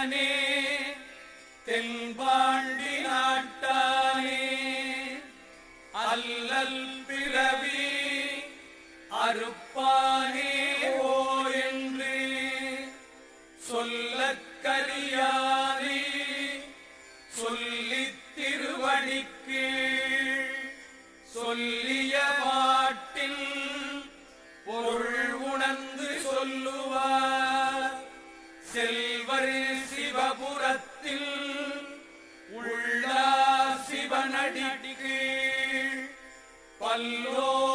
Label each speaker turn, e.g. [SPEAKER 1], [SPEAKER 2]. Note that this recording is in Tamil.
[SPEAKER 1] தென்னே தென்பாண்டி நாட்டானே அல்லல் பிறவி அறுப்பானே ஓ என்று சொல்லக்கரியானே சொல்லித் திருவடிக்கு சொல்லிய பாட்டின் பொருள் உணர்ந்து சொல்லுவார். செல்வர் Hallelujah.